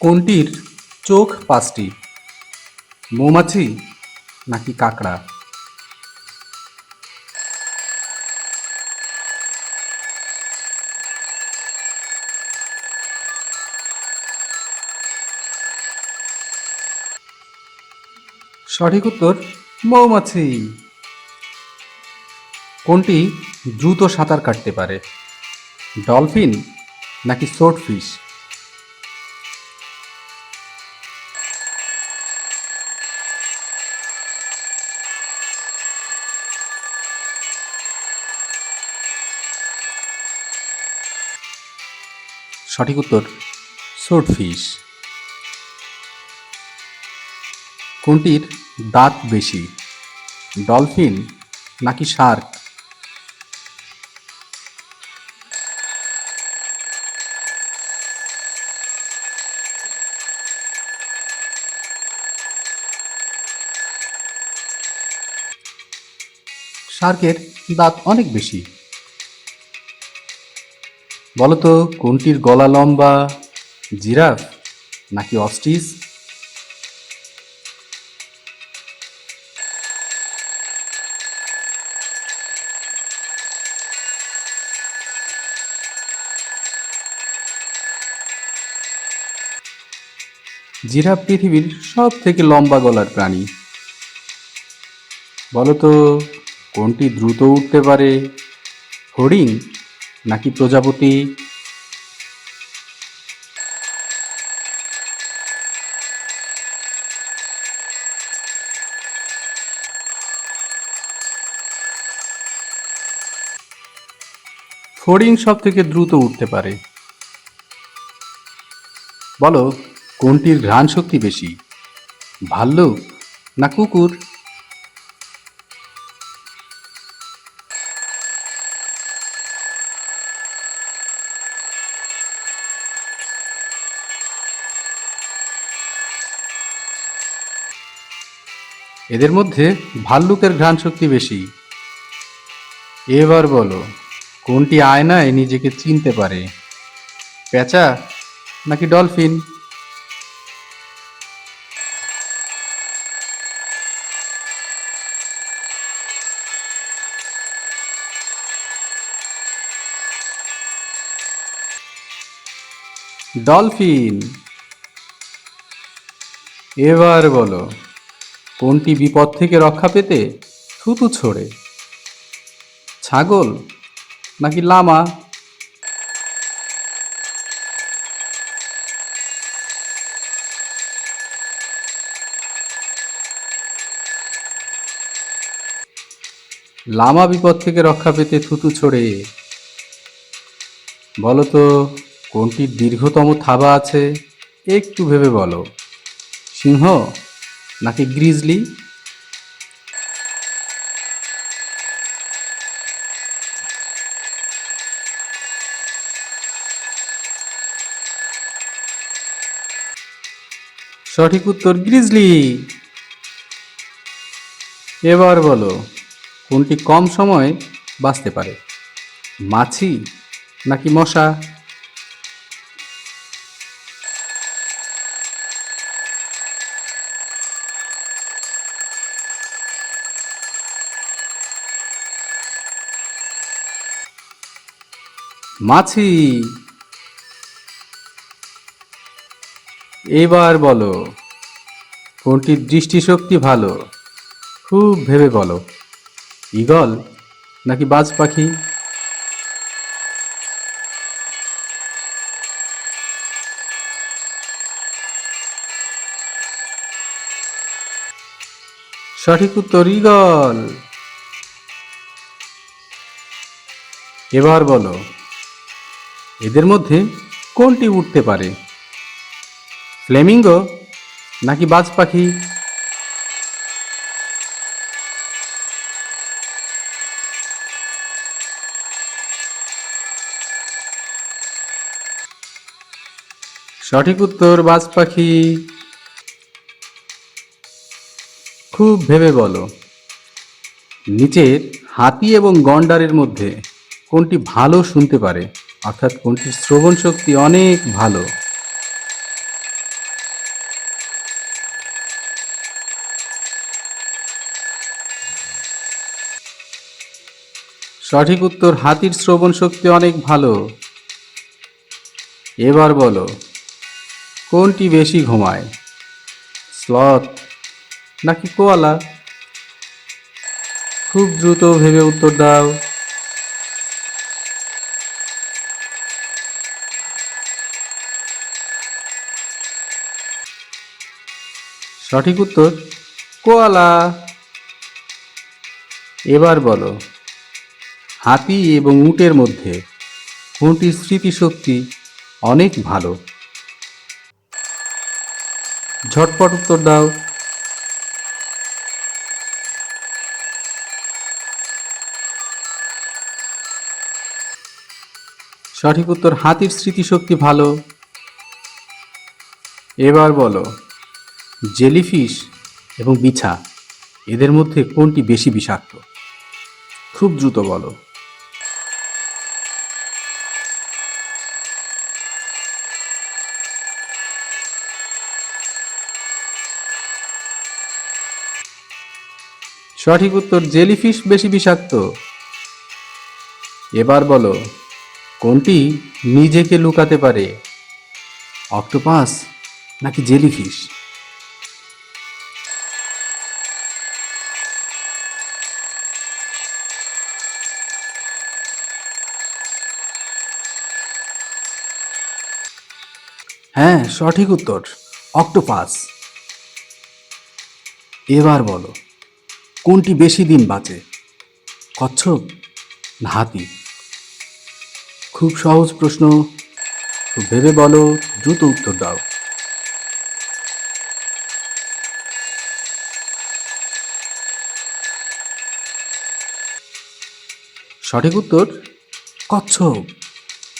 কোনটির চোখ পাঁচটি? মৌমাছি নাকি কাকড়া? সঠিক উত্তর, মৌমাছি। কোনটি দ্রুত সাঁতার কাটতে পারে? ডলফিন নাকি সোট ফিশ সঠিক উত্তর সোট ফিশ কোনটির দাঁত বেশি ডলফিন নাকি শার্ক শার্কের দাঁত অনেক বেশি। বলতো, কোনটির গলা লম্বা? জিরাফ নাকি অস্টিস? জিরাফ পৃথিবীর সব থেকে লম্বা গলার প্রাণী। বলতো, কোনটি দ্রুত উঠতে পারে? হরিণ নাকি প্রজাপতি? হরিণ সব থেকে দ্রুত উঠতে পারে। বলো, কোনটির ঘ্রাণ শক্তি বেশি? ভাল্লুক না কুকুর? এদের মধ্যে ভাল্লুকের ঘ্রাণ শক্তি বেশি। এবার বলো, কোনটি আয়নায় নিজেকে চিনতে পারে? পেঁচা নাকি ডলফিন? ডলফিন। এবার বলো কোনটি বিপদ থেকে রক্ষা পেতে থুতু ছোড়ে? ছাগল নাকি লামা? লামা বিপদ থেকে রক্ষা পেতে থুতু ছোড়ে। বলো তো কোনটির দীর্ঘতম থাবা আছে? একটু ভেবে বলো। সিংহ নাকি গ্রিজলি। সঠিক উত্তর গ্রিজলি। এবার বলো, কোনটি কম সময়ে বাঁচতে পারে? মাছি নাকি মশা? মাছি। এবার বলো কোনটির দৃষ্টিশক্তি ভালো? খুব ভেবে বলো। ঈগল নাকি বাজ পাখি? সঠিক উত্তর, ঈগল। এবার বলো এদের মধ্যে কোনটি উঠতে পারে? ফ্লেমিঙ্গো নাকি বাজ পাখি? সঠিক উত্তর, বাজ পাখি। খুব ভেবে বলো। নিচের হাতি এবং গন্ডারের মধ্যে কোনটি ভালো শুনতে পারে? অর্থাৎ কোনটির শ্রবণ শক্তি অনেক ভালো। সঠিক উত্তর, হাতির শ্রবণ শক্তি অনেক ভালো। এবার বলো, কোনটি বেশি ঘুমায়? স্লথ নাকি কোয়ালা? খুব দ্রুত ভেবে উত্তর দাও। সঠিক উত্তর, কোয়ালা। এবার বলো, হাতি এবং উটের মধ্যে কোনটির স্মৃতিশক্তি অনেক ভালো? ঝটপট উত্তর দাও। সঠিক উত্তর, হাতির স্মৃতিশক্তি ভালো। এবার বলো জেলিফিশ এবং বিছা, এদের মধ্যে কোনটি বেশি বিষাক্ত? খুব দ্রুত বলো। সঠিক উত্তর, জেলিফিশ বেশি বিষাক্ত। এবার বলো, কোনটি নিজেকে লুকাতে পারে? অক্টোপাস নাকি জেলিফিশ? হ্যাঁ সঠিক উত্তর অক্টোপাস এবার বলো, কোনটি বেশি দিন বাঁচে? কচ্ছপ না হাতি? খুব সহজ প্রশ্ন ভেবে বলো, দ্রুত উত্তর দাও। সঠিক উত্তর, কচ্ছপ।